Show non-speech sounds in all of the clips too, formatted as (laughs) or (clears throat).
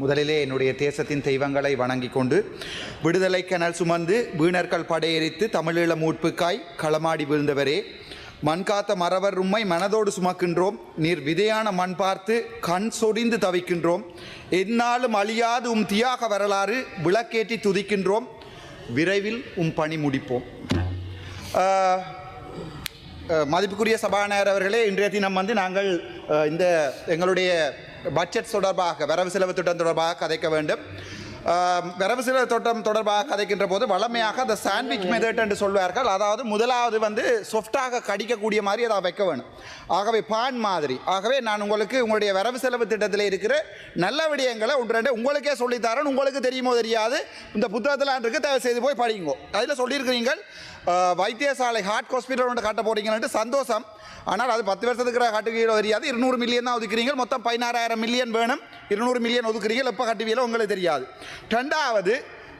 முதலிலே என்னுடைய தேசத்தின் தெய்வங்களை வணங்கிக் கொண்டு விடுதலை கனல் சுமந்து வீணர்கள் படையெறித்து தமிழீழ மூட்புக்காய் களமாடி வீழ்ந்தவரே. மண் காத்த மறவர் உம்மை மனதோடு சுமக்கின்றோம். நீர் விதையான மண் பார்த்து கண் சொரிந்து தவிக்கின்றோம். எந்நாளும் அழியாது உம் தியாக வரலாறு விளக்கேற்றி துதிக்கின்றோம். விரைவில் உம் பணி முடிப்போம். மதிப்புக்குரிய சபாநாயகர் அவர்களே இன்றைய தினம் வந்து நாங்கள் இந்த எங்களுடைய பட்ஜெட் தொடர்பாக வரவு செலவு திட்டம் தொடர்பாக கதைக்க வேண்டும். வரவு செலவு திட்டம் தொடர்பாக கதைக்கின்ற போது வளமையாக அந்த சாண்ட்விச் மெதட் என்று சொல்வார்கள். அதாவது முதலாவது வந்து சொஃப்டாக கடிக்கக்கூடிய மாதிரி அதை வைக்க வேணும். ஆகவே பான் மாதிரி. ஆகவே நான் உங்களுக்கு உங்களுடைய வரவு செலவு திட்டத்தில் இருக்கிற நல்ல விடயங்களை ஒன்று ரெண்டு உங்களுக்கே சொல்லித்தரேன். உங்களுக்கு தெரியுமோ தெரியாது. இந்த புத்தகத்தில் இருக்கு தயவு செய்து போய் படிங்கோ. அதில் சொல்லியிருக்கிறீங்க வைத்தியசாலை ஹார்ட் ஹாஸ்பிட்டல் ஒன்று கட்ட போகிறீங்கன்னு சந்தோஷம். ஆனால் அது பத்து வருஷத்துக்கு கட்டுவீங்களோ தெரியாது இருநூறு மில்லியன் தான் ஒதுக்குறீங்க. மொத்தம் பதினாறாயிரம் மில்லியன் வேணும். இருநூறு மில்லியன் ஒதுக்குறீங்க. எப்போ கட்டுவீங்களோ உங்களுக்கு தெரியாது. ரெண்டாவது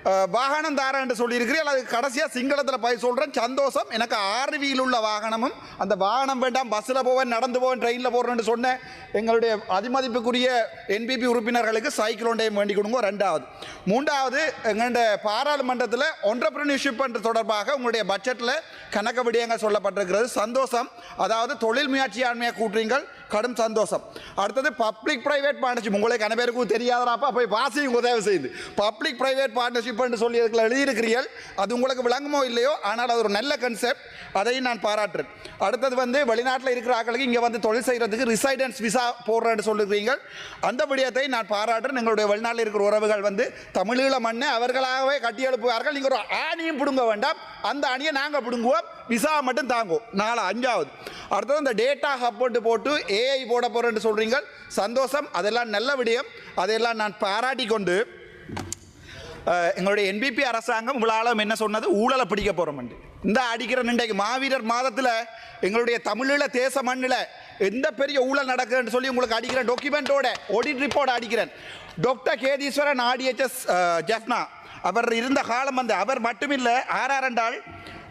வாகனம் தாரேன் என்று சொல்லியிருக்கிறீர்கள். அது கடைசியாக சிங்களத்தில் போய் சொல்கிறேன் சந்தோஷம். எனக்கு ஆர்வியில் உள்ள வாகனமும் அந்த வாகனம் வேண்டாம் பஸ்ஸில் போவேன் நடந்து போவேன் ட்ரெயினில் போகிறேன்னு சொன்னேன் எங்களுடைய அதிமதிப்புக்குரிய என்பிபி உறுப்பினர்களுக்கு சைக்கிள் ஒன்றையும் வேண்டி கொடுங்க ரெண்டாவது. மூன்றாவது எங்களுடைய பாராளுமன்றத்தில் ஒன்றப்ரனிஷிப் என்று தொடர்பாக உங்களுடைய பட்ஜெட்டில் கணக்கு விடயங்கள் சொல்லப்பட்டிருக்கிறது. சந்தோஷம். அதாவது தொழில் முயற்சியாண்மையை கூட்டுறீங்கள். கடும் சந்தோஷம். அடுத்தது பப்ளிக் ப்ரைவேட் பார்ட்னர்ஷிப் உங்களுக்கு அனைவருக்கும் பேருக்கு தெரியாதராப்பா போய் வாசியும் உதவி செய்து பப்ளிக் ப்ரைவேட் பார்ட்னர்ஷிப் என்று சொல்லி அதுக்குள்ள எழுதியிருக்கிறீர்கள். அது உங்களுக்கு விளங்குமோ இல்லையோ ஆனால் அது ஒரு நல்ல கன்செப்ட் அதையும் நான் பாராட்டுறேன். அடுத்தது வந்து வெளிநாட்டில் இருக்கிற ஆக்களுக்கு இங்கே வந்து தொழில் செய்கிறதுக்கு ரிசைடன்ஸ் விசா போடுறேன்னு சொல்லுகிறீங்க அந்த விடயத்தை நான் பாராட்டுறேன். எங்களுடைய வெளிநாட்டில் இருக்கிற உறவுகள் வந்து தமிழீழ மண்ணை அவர்களாகவே கட்டி எழுப்புவார்கள். நீங்கள் ஒரு ஆணியும் பிடுங்க வேண்டாம். அந்த அணியை நாங்கள் பிடுங்குவோம். விசா மட்டும் தாங்குவோம். நாலு அஞ்சாவது. அடுத்தது இந்த டேட்டா ஹப்னு போட்டு ஏஐ போட போகிறேன்னு சொல்கிறீங்க சந்தோஷம். அதெல்லாம் நல்ல விடயம். அதையெல்லாம் நான் பாராட்டி கொண்டு எங்களுடைய என்பிபி அரசாங்கம் உங்களாலும் என்ன சொன்னது? ஊழலை பிடிக்க போகிறோம் இந்த அடிக்கிற இன்றைக்கு மாவீரர் மாதத்தில் எங்களுடைய தமிழீழ தேச மண்ணில் எந்த பெரிய ஊழல் நடக்குதுன்னு சொல்லி உங்களுக்கு அடிக்கிறேன் டாக்குமெண்ட்டோட ஆடிட் ரிப்போர்ட் அடிக்கிறேன். டாக்டர் கேதீஸ்வரன் ஆடிஎச்எஸ் ஜெஃப்னா அவர் இருந்த காலம் வந்து அவர் மட்டுமில்லை ஆர்ஆர் என்றால்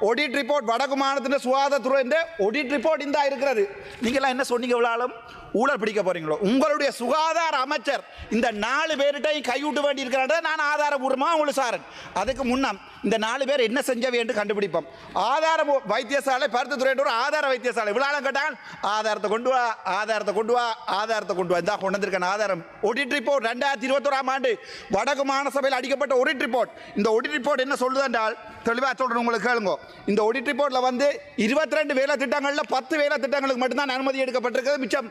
ஒடிட் ரிப்போர்ட் வடக்கு மாநிலத்தின் சுகாதாரத்துறை ஒடிட் ரிப்போர்ட் இந்த இருக்கிறது. நீங்களாம் என்ன சொன்னீங்க இவ்வளோ ஊழல் பிடிக்க போறீங்களோ? உங்களுடைய சுகாதார அமைச்சர் இந்த நாலு பேர்கிட்டையும் கைவிட்டு வேண்டி இருக்கிறாங்க நான் ஆதாரபூர்வமாக உங்களுக்கு சாரன். அதுக்கு முன்னம் இந்த நாலு பேர் என்ன செஞ்சவை என்று கண்டுபிடிப்போம். ஆதார வைத்தியசாலை பருத்துத்துறை ஒரு ஆதார வைத்தியசாலை. விழாலும் கேட்டால் ஆதாரத்தை கொண்டு வா ஆதாரத்தை கொண்டு வா ஆதாரத்தை கொண்டு வா. இந்த கொண்டு வந்திருக்கேன் ஆதாரம். ஒடிட் ரிப்போர்ட் ரெண்டாயிரத்தி இருபத்தோராம் ஆண்டு வடக்கு மாநசபையில் அடிக்கப்பட்ட ஒடிட் ரிப்போர்ட் இந்த ஒடிட் ரிப்போர்ட் என்ன சொல்லுது என்றால் தெளிவாக சொல்கிறேன் உங்களுக்கு கேளுங்க. இந்த ஒடிட் ரிப்போர்ட்டில் வந்து இருபத்தி ரெண்டு வேலை திட்டங்களில் பத்து வேலை திட்டங்களுக்கு மட்டும்தான் அனுமதி எடுக்கப்பட்டிருக்கிறது. மிச்சம்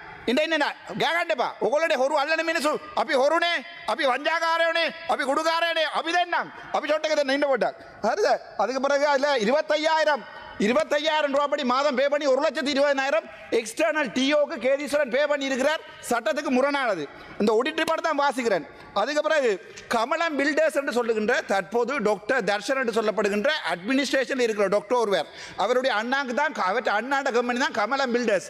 இந்த என்ன கேகண்டப்பா உங்களுடைய ஒரு அல்லன மீனசு அப்படி ஒருனே அப்படி வஞ்சாகாரனே அப்படி குடுகாரனே அப்படிதான் அப்படி சொட்டக்கதை நின்று போட்டார் அது அதுக்கு பிறகு அதில் இருபத்தையாயிரம் இருபத்தையாயிரம் ரூபாய் படி மாதம் பே பண்ணி ஒரு லட்சத்தி இருபதாயிரம் எக்ஸ்டர்னல் டிஓக்கு கேதீஸ்வரன் பே பண்ணி இருக்கிறார் சட்டத்துக்கு முரணானது இந்த ஒடிட் ரிப்போர்ட் தான் வாசிக்கிறேன் அதுக்கு பிறகு கமலம் பில்டர்ஸ் என்று சொல்லுகின்ற தற்போது டாக்டர் தர்ஷன் என்று சொல்லப்படுகின்ற அட்மினிஸ்ட்ரேஷனில் இருக்கிற டாக்டர் ஒருவர் அவருடைய அண்ணாக்கு தான் அவற்றை அண்ணாண்ட கம்பெனி தான் கமலம் பில்டர்ஸ்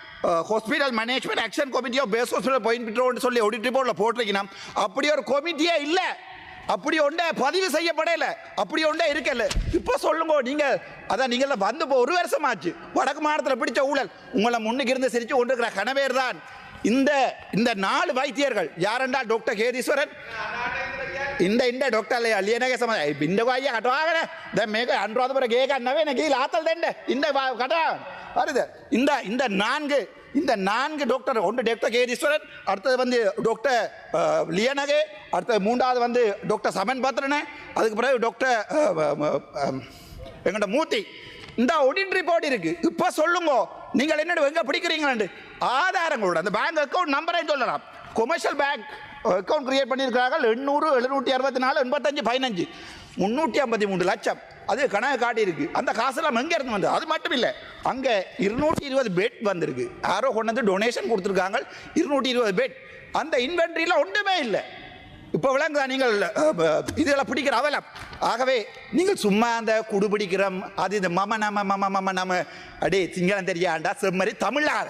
ஹாஸ்பிட்டல் மேனேஜ்மெண்ட் ஆக்ஷன் கமிட்டியோ பேஸ் ஹாஸ்பிட்டல் போயிட்டு சொல்லி ஆடிட் ரிப்போர்ட்டில் போட்டிருக்கணும். அப்படி ஒரு கமிட்டியே இல்லை. அப்படி ஒன்றே பதிவு செய்யப்படல. அப்படி ஒன்றே இருக்கல. இப்போ சொல்லுங்க நீங்க அதான் நீங்கள வந்து போ ஒரு வருஷம் ஆச்சு வடக்கு மாநிலத்தில் பிடிச்ச ஊழல். உங்களை முன்னுக்கு இருந்து சிரிச்சு கொண்டிருக்கிற கணவேர் தான். இந்த இந்த நாலு வைத்தியர்கள் யாரென்றால் டாக்டர் கேதீஸ்வரன்? இந்த இந்த டாக்டர் அலியனக சம இந்த ஐயா கட்டுவாங்க இந்த மேக அன்றாவது பிறகு கேட்க அண்ணவே எனக்கு ஆத்தல் தண்டே. இந்த கட்டா. வருது இந்த இந்த நான்கு இந்த நான்கு டாக்டர் ஒன்று டாக்டர் கேதீஸ்வரன் அடுத்தது வந்து டாக்டர் லியனகே அடுத்தது மூன்றாவது வந்து டாக்டர் சமன் பாத்திரனே அதுக்கு பிறகு டாக்டர் எங்கள்கிட்ட மூர்த்தி. இந்த ஒடிட் ரிப்போர்ட் இருக்குது இப்போ சொல்லுங்க நீங்கள் என்னோட எங்கே பிடிக்கிறீங்களாண்டு? ஆதாரங்களோட அந்த பேங்க் அக்கௌண்ட் நம்பரை சொல்லலாம். கொமர்ஷியல் பேங்க் அக்கௌண்ட் கிரியேட் பண்ணியிருக்கிறார்கள் எண்ணூறு எழுநூற்றி அறுபத்தி நாலு எண்பத்தஞ்சு பதினஞ்சு. முன்னூற்றி ஐம்பத்தி மூணு லட்சம். அது கணக்கு காட்டியிருக்கு. அந்த காசெல்லாம் எங்கே இருந்து வந்தது? அது மட்டும் இல்லை. அங்கே இருநூற்றி இருபது பெட் வந்திருக்கு. யாரோ கொண்டு வந்து டொனேஷன் கொடுத்துருக்காங்க. இருநூற்றி இருபது பெட் அந்த இன்வென்ட்ரியில் ஒன்றுமே இல்லை. இப்போ விளங்குதா நீங்கள் இதெல்லாம் பிடிக்கிற அவலம். ஆகவே நீங்கள் சும்மா அந்த குடு பிடிக்கிறோம் அது இந்த மம நம மம மம நம அடே சிங்களம் தெரியாண்டா? செம்மறி தமிழாத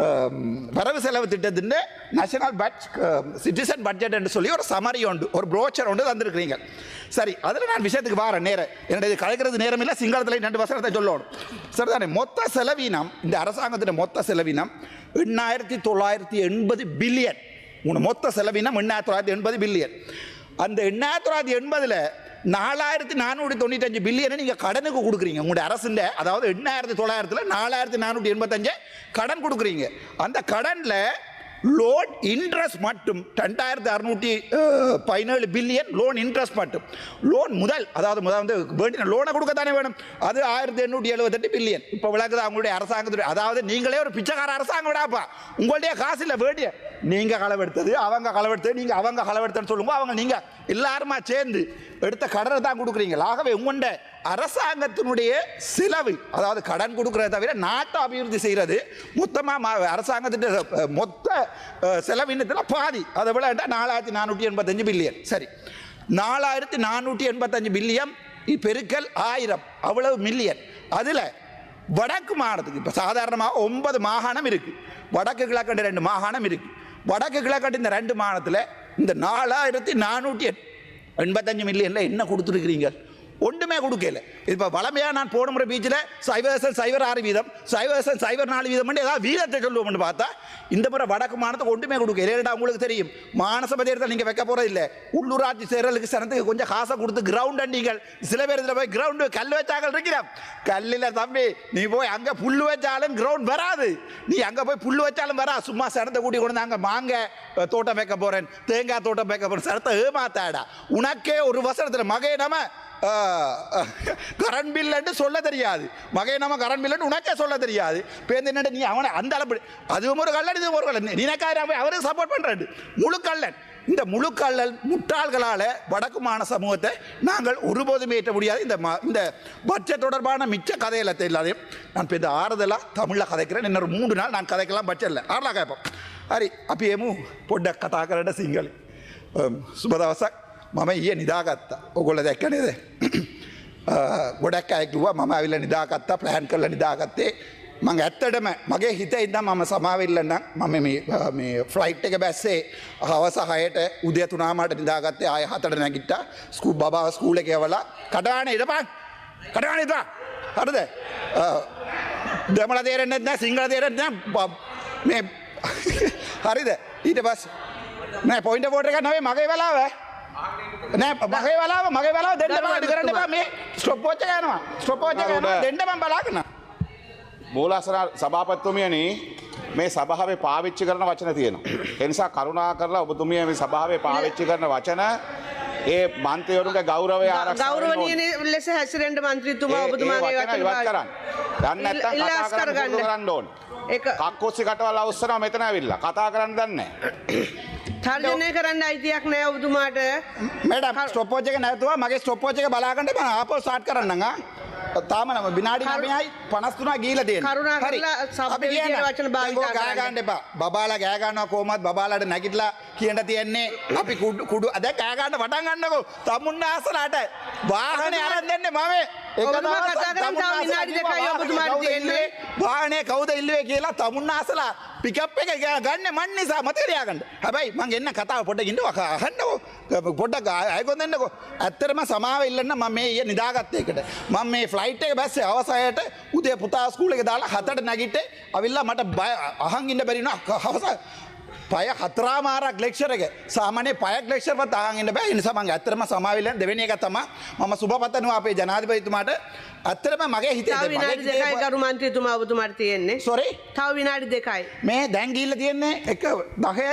Um, வரவு செலவு திட்டத்தின் நேஷனல் பட்ஜ் சிட்டிசன் பட்ஜெட் என்று சொல்லி ஒரு சமரி உண்டு ஒரு ப்ரோச்சர் ஒன்று தந்திருக்கிறீங்க. சரி அதில் நான் விஷயத்துக்கு வரேன் நேரம் என்னுடைய கலைக்கிறது நேரம் இல்லை சிங்களத்தில் ரெண்டு வசனத்தை சொல்லணும். சரிதானே? மொத்த செலவீனம் இந்த அரசாங்கத்தின் மொத்த செலவீனம் எண்ணாயிரத்தி தொள்ளாயிரத்தி எண்பது பில்லியன். மொத்த செலவீனம் எண்ணாயிரத்தி தொள்ளாயிரத்தி எண்பது பில்லியன். அந்த எண்ணாயிரத்தி தொள்ளாயிரத்தி எண்பதில் நாலாயிரத்தி நானூற்றி தொண்ணூத்தஞ்சு பில்லியனை நீங்கள் கடனுக்கு கொடுக்குறீங்க. உங்களுடைய அரசுண்ட அதாவது எண்ணாயிரத்தி தொள்ளாயிரத்தில் நாலாயிரத்தி நானூற்றி எண்பத்தஞ்சு கடன் கொடுக்குறீங்க. அந்த கடனில் லோன் இன்ட்ரெஸ்ட் மட்டும் ரெண்டாயிரத்தி அறுநூற்றி பதினேழு பில்லியன் லோன் இன்ட்ரெஸ்ட் மட்டும். லோன் முதல் அதாவது முதல் வந்து வேண்டிய லோனை கொடுக்க தானே வேணும். அது ஆயிரத்தி எண்ணூற்றி எழுபத்தெட்டு பில்லியன். இப்போ விளக்குது அவங்களுடைய அரசாங்கத்துடைய அதாவது நீங்களே ஒரு பிச்சைக்கார அரசாங்கம் விடாப்பா. உங்களுடைய காசு இல்லை வேண்டிய நீங்கள் களவெடுத்தது அவங்க களவெடுத்தது நீங்கள் அவங்க களவெடுத்தன்னு சொல்லுங்க அவங்க நீங்கள் எல்லாருமா சேர்ந்து எடுத்த கடனை தான் கொடுக்குறீங்க ஆகவே உங்கள்ட அரசாங்கத்தினுடைய செலவு அதாவது கடன் கொடுக்கறத தவிர நாட்டை அபிவிருத்தி செய்கிறது மொத்தமாக அரசாங்கத்தின் மொத்த செலவினத்தில் பாதி. அதை விட நாலாயிரத்தி நானூற்றி எண்பத்தஞ்சு பில்லியன். சரி. நாலாயிரத்தி நானூற்றி எண்பத்தஞ்சு பில்லியன் பெருக்கல் ஆயிரம். அவ்வளவு மில்லியன். அதில் வடக்கு மாகாணத்துக்கு இப்போ சாதாரணமாக ஒன்பது மாகாணம் இருக்குது வடக்கு கிழக்கண்டு ரெண்டு மாகாணம் இருக்குது வடக்கு கிழக்காட்டு இந்த ரெண்டு மாதத்தில் இந்த நாலாயிரத்தி நானூற்றி எண்பத்தஞ்சு மில்லியனில் என்ன கொடுத்துருக்கிறீங்க? ஒன்றுமே கொடுக்கல. இப்போ வளமையாக நான் போன முறை பீச்சில் சைவர்சன் சைவர் ஆறு வீதம் சைவர்சன் சைவர் நாலு வீதம் ஏதாவது வீதத்தை சொல்லுவோம்னு பார்த்தா இந்த முறை வடக்கு மாநிலத்துக்கு ஒன்றுமே கொடுக்கல. ஏடா உங்களுக்கு தெரியும். மானசபை தேர்தல் நீங்கள் வைக்க போகிறது இல்லை. உள்ளூராட்சி சேரலுக்கு சனத்துக்கு கொஞ்சம் காசை கொடுத்து கிரவுண்ட் அண்டிங்கள் சில பேர் இதில் போய் கிரவுண்டு கல் வச்சாக்கள் இருக்கிறோம் கல்லில் தம்பி நீ போய் அங்கே புல் வச்சாலும் கிரவுண்ட் வராது. நீ அங்கே போய் புல் வச்சாலும் வரா. சும்மா சனத்தை கூட்டி கொண்டு வந்து அங்கே மாங்க தோட்டம் வைக்க போகிறேன் தேங்காய் தோட்டம் வைக்க போகிறேன் சனத்தை ஏமாத்தாடா உனக்கே ஒரு வசனத்தில் மகையை நம்ம கரண்ட் பில்லுன்னு சொல்ல தெரியாது. மகை நம்ம கரண்ட் பில்லுன்னு உனக்கே சொல்ல தெரியாது. பேருந்து என்னட்டு நீ அவனை அந்த அளவு அதுவும் ஒரு கல்லன் இது ஒரு கல்லன் நினைக்காரு அவரே சப்போர்ட் பண்ணுறாரு முழு இந்த முழு கல்லல் முட்டாள்களால் வடக்கு மாண சமூகத்தை நாங்கள் ஒருபோதும் ஏற்ற முடியாது. இந்த இந்த பட்ஜெட் தொடர்பான மிச்ச கதையில எல்லாத்தையும் நான் இப்போ இந்த ஆறுதலாக தமிழில் கதைக்கிறேன். இன்னொரு மூன்று நாள் நான் கதைக்கலாம் பட்ஜெட்டில் ஆறலாம் கேட்போம் அரி அப்பயேமும் பொட்ட கதாக்கரட சிங்கள் சுபதாவசா මම ඊය නිදාගත්තා. ඔගොල්ල දැක්ක නේද? (clears throat) ගොඩක් අයකුව මම ඇවිල්ල නිදාගත්තා ප්ලෑන් කරල නිදාගත්තේ. මං ඇත්තටම මගේ හිත ඉදම් මම සමාවිල්ලන්න මම මේ ෆ්ලයිට් එක බැස්සේ හවස හයට උදය තුනාමට නිදාගත්තේ ආය හතට නැගිට්ට. ස්කූ බාව ස්කූල කියවලා කටාන ඉඩපන් කටාන ඉතා හරද? දෙමල තේරෙන්න්න නැ සිංහල තේරෙන්න මේ (laughs) හරිද? ඊට පස් නෑ පොයින්ට පෝට එක නවේ මගේ වෙලාව. නෑ මගේ වෙලාව මගේ වෙලාව දෙන්න අඩි කරන්න එපා මේ ස්ටොප්පෝච්ච යනවා ස්ටොපෝච්ච දෙන්නම බලාගන්න මූලසන සභාපත්තුමියනි මේ සභාවේ පාවිච්චි කරන වචන තියෙනවා. එනිසා කරුණා කරලා ඔබතුමිය මේ සභාවේ පාවිච්චි කරන වචන ඒ මන්ත්‍රවරුන්ගේ ගෞරවය ආරක්ෂා. ගෞරවනීය ලෙස හැසිරෙන්ට මන්ත්‍රීතුමා ඒ- ඒ ඔබතුමාගේ වචන ඉවත් කරන්න. දැන් නැත්තම් කතා කරන්න ඕනේ. ඒක කක්කොස්සි කටවල් අවස්සනවා මෙතන ඇවිල්ලා. කතා කරන්න දන්නේ නැහැ. තර්ජනය කරන්න අයිතියක් නෑ ඔබතුමාට මඩ ස්ටොපෝච් එක නැතුව මගේ ස්ටොපෝච් එක බලාගන්න බ ආපෝ සාට් කරන්න තාම නම විනාඩි 9යි 53 ගිහිලා තියෙනවා. කරුණා කරලා සබ්බේ කියන වචන භාවිත කරගන්න එපා. බබාලා ගෑ ගන්නවා කොහොමත් බබාලාට නැගිටලා කියන්න තියන්නේ අපි කුඩු දැන් ගෑ ගන්න පටන් ගන්නකෝ. තමුන්න ආසලාට වාහනේ අරන් දෙන්නේ මම. වානේ කවුද ඉල්ලුවේ කියලා තමුන් අසලා පිකප් එක ගන්න මන් නිසා මතකරයාගන්න හැබැයි මං එන්න කතාව පොඩ්ඩකින්ට අහන්නකෝ. පොඩ්ඩක් අයකොඳන්නකෝ ඇත්තටම සමාව ඉල්ලන්න මම මේ ඊයේ නිදාගත්ත එකට. මම මේ ෆ්ලයිට් එක බැස්සේ අවසායට උදේ පුතා ස්කූල් එක දාලා හතට නැගිට අවිල්ලා මට බය අහන් ඉන්න බැරි වුණා. පය හතරාමාරක් ලෙක්ෂර එක. සාමනය පයක් ලෙක්ෂරත් ආගන්න බෑ. නිසාමන් ඇත්තරම සමාවිල්ල දෙවැනි එක තම ම සුභපතනවා අපේ ජනාධපයතුමාට ඇත්තරම මගේ හිතේ ගරු මන්ත්‍රීතුමා ඔබතුමාට තියෙන්නේ. සොරි තව විනාඩි දෙකයි. මේ දැන්ගිල්ල තියෙන්නේ එක දහය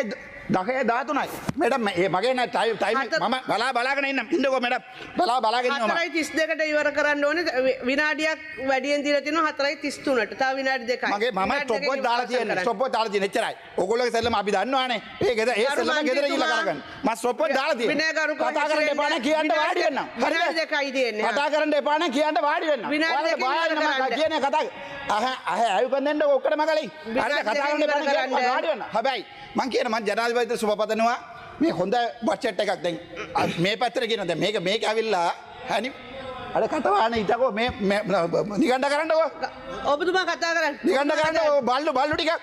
දහය දාතුනයි මෙඩම් ඒ මගේ නෑ ටයි ටයිම ම බලා බලාගෙන ඉන්න ඉන්නකො මෙඩ බලා බලාගෙන හතරයි තිස් දෙකට ඉවර කරන්න ඕන. විනාඩියක් වැඩියෙන් දීලා තියෙනවා හතරයි තිස් තුනට. තව විනාඩි දෙකයි. මගේ ම විනාඩි ටොපො දෙකකින් දාලා තියෙන. ස්ටොප්පෝ දාලා තියෙන එච්චරයි. ඔගොල්ලෝ සෙල්ලම අපි දන්නවානේ. ඒ ගෙද ඒ ගරු සෙල්ලම ගෙදර ගිහලා කරගන්න. මම ස්ටොප්පෝ දාලා තියෙන විනයගරුක කතා කරන්න එපා නේ කියන්න වාඩි වෙන්න. විනාඩි දෙකයි තියෙන්නේ. කතා කරන්න එපා නේ කියන්න වාඩි වෙන්න. විනාඩි මම කරන්න. කියන්නේ කතා. අහ අහ අයුකන් දෙන්න ඔක්කොටම කලින් හරිද කතා කරන්න එපා නේ කියන්න. වාඩි වෙන්න. හැබැයි මං කියන මං ජනාධිපතිට සුබපතනවා මේ හොඳ බච්චට් එකක් දැන්. මේ පැත්තට කියන දැන් මේක මේක ඇවිල්ලා හැනි අර කටවාන ඉතකෝ මේ නිගණ්ඩ කරන්නකෝ ඔබතුමා කතා කරන්න. නිගණ්ඩ කරන්න බල්ලු බල්ලු ටිකක්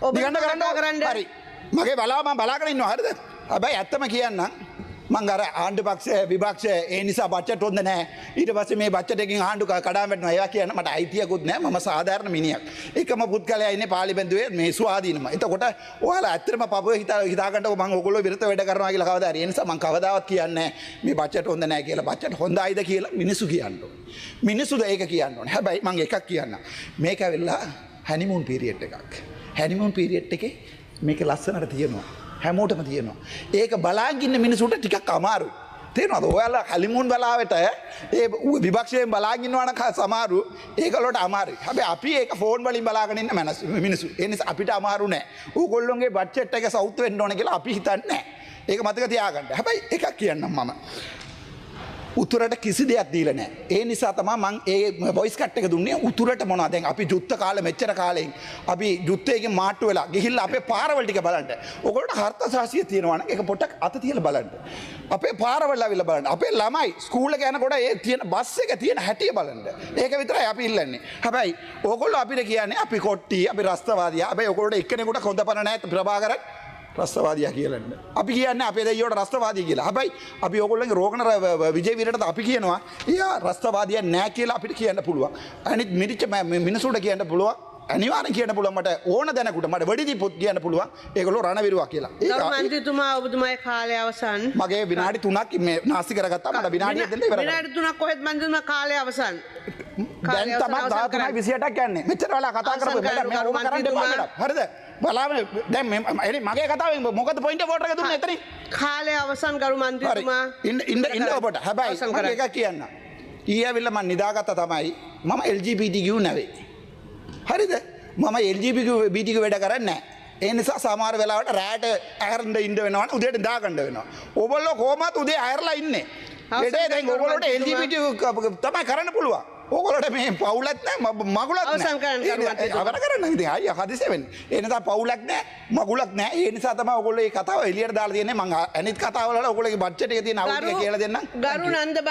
ඔබතුමා නිගණ්ඩ කතා කරන්න. හරි. මගේ බලාම බලාගෙන ඉන්න හරිද? හැබැයි ඇත්තම කියන්න මං අර ආණ්ඩු පක්ෂ විභක්ෂ ඒ නිසා බච්චට හොඳ නෑ. ඊට පස්සේ මේ බච්චටකින් ආණ්ඩු කඩාවැටෙනවා ඒවා කියන්න මට අයිතියකුත් නෑ. මම සාධාරණ මිනිහෙක්. එකම පුද්ගලයා ඉන්නේ පාර්ලිමේන්තුවේ මේ ස්වාධීනම. එතකොට ඔයාලා ඇත්තටම පපුව හිතා හිතාගන්න මං ඔයගොල්ලෝ විරුද්ධ වැඩ කරනවා කියලා කවදා හරි. ඒ නිසා මං කවදාවත් කියන්නේ නෑ. මේ බච්චට හොඳ නෑ කියලා. බච්චට හොඳයිද කියලා මිනිස්සු කියන්න ඕනේ. මිනිස්සුද ඒක කියන්න ඕනේ. හැබැයි මං එකක් කියන්න. මේක ඇවිල්ලා හැනිමුන් පීරියට් එකක්. හැනිමුන් පීරියට් එකේ මේක ලස්සනට තියෙනවා. හැමෝටම තියෙනවා. ඒක බලාගින්න මිනිසුට ටිකක් අමාරු තේනවද ඔයාලා හලිමුන් බලාවට ඒ විභක්ෂයෙන් බලාගින්නවන සමාරු ඒකලොට අමාරු හැබ අපි ඒක ෆෝන් වලින් බලාගෙනන්න මැනස් මිනිසු එනිස අපිට අමාරු නෑ. ඌගොල්ලොන්ගේ බච්චට් එක සෞත්ව වෙන්න ඕන කියලා අපි හිතන්නේ ඒක මතක තියාගන්න. හැබැයි එකක් කියන්නම් මම. උතුරට කිසි දෙයක් දීල නෑ ඒ නිසා තමා මං ඒ බොයිස් කට් එක දුන්නේ උතුරට මොනා දැන් අපි ජුත්ත කාල මෙච්චර කාලෙන් අපි ජුත්තයකින් මාට්ටු වෙලා ගිහිල්ල අපේ පාරවල්ටික බලන්ට ඔකොට හර්ත ශාසිය තියෙනවන එක පොටක් අත තියල බලන්ට අපේ පාරවල්ල විල බලන්න. අපේ ළමයි ස්කූල ගැනකොට ඒ තියෙන බස් එක තියෙන හැටිය බලන්ට ඒක විතරයි අපි ඉල්ලන්නේ. හැබැයි ඕකොල්ල අපිට කියන්නේ අපි කොට්ටි අපි රස්තවාදය. අපේ ඔකොට එක්කනෙකුට හොඳ පන නෑ ප්‍රභාකරත් රස්තවාදය කියලන්න. අපි කියන්න අපේ දෙයෝට රස්තවාදී කියලා. හැබයි අපි ඔගොල්ලගේ රෝගණ විජයවිරට අපි කියනවා ඒ රස්තවාදය නෑ කියලා අපිට කියන්න පුළුවන්. අනිත් මිරිච්ච මිනිසුට කියන්න පුළුවන්. අනිවාර කියන පුළුවමට ඕන දැනකුට මට වඩිදි පොත් කියන්න පුළුවන්. ඒකොලො රණවිරවා කියලා. ගරු ඒ මන්ත්‍රීතුමා ඔබතුමායි කාලය අවසන්. මගේ විනාඩි තුනක් මේ නාස්ති කරගත්තා. මට. විනාඩි තුනක් කොහෙත් මන්ත්‍රීතුමා කාලය අවසන් දැන් තමයි ධාතුමයි විසියටක් කියන්නේ මෙච්චර වෙලා කතා කරපු මැඩම් මේ ඕක කරන්න එපා. මැඩම් හරිද? බලාම දැන් මේ එනි මගේ කතාවෙන් මොකද පොයින්ට් වෝට් එක දුන්නේ එතනින්? කාලය අවසන් ගරු මන්ත්‍රීතුමා. ඉන්න ඉන්න ඉන්න ඔබට. හැබැයි මම. එකක් කියන්න ඊයවිල්ල මන් නිදාගත්ත තමයි මම LGBTQ නැවේ හරිද? මම LGBTQ වැඩ කරන්න ඒ නිසා සමාර වෙලාවට රෑට ඇරන්ඩ ඉන්ඩ වෙනවට උදේට දාගණ්ඩ වෙනවා. ඔබල්ල කෝමත් උදේ අයරලා ඉන්න. එඩේ දැන් ඔබලට. LGBT තමයි කරන්න පුළුවන් ඕකොලට මේ පවුලත් නෑ මගුලත් අවසන් කරන්න අවර කරන්න ඉති අය හදිසවෙන් එනතා පවුලක් නෑ මගුලක් නෑ. ඒ නිසා තම ඔකොල්ලේ කතාව එලියට දාලා තියන්නේ. මං අනිත් කතාවල ඔකොලගේ බච්චට තියෙන අවුල කියලා දෙන්න ගරු නන්ද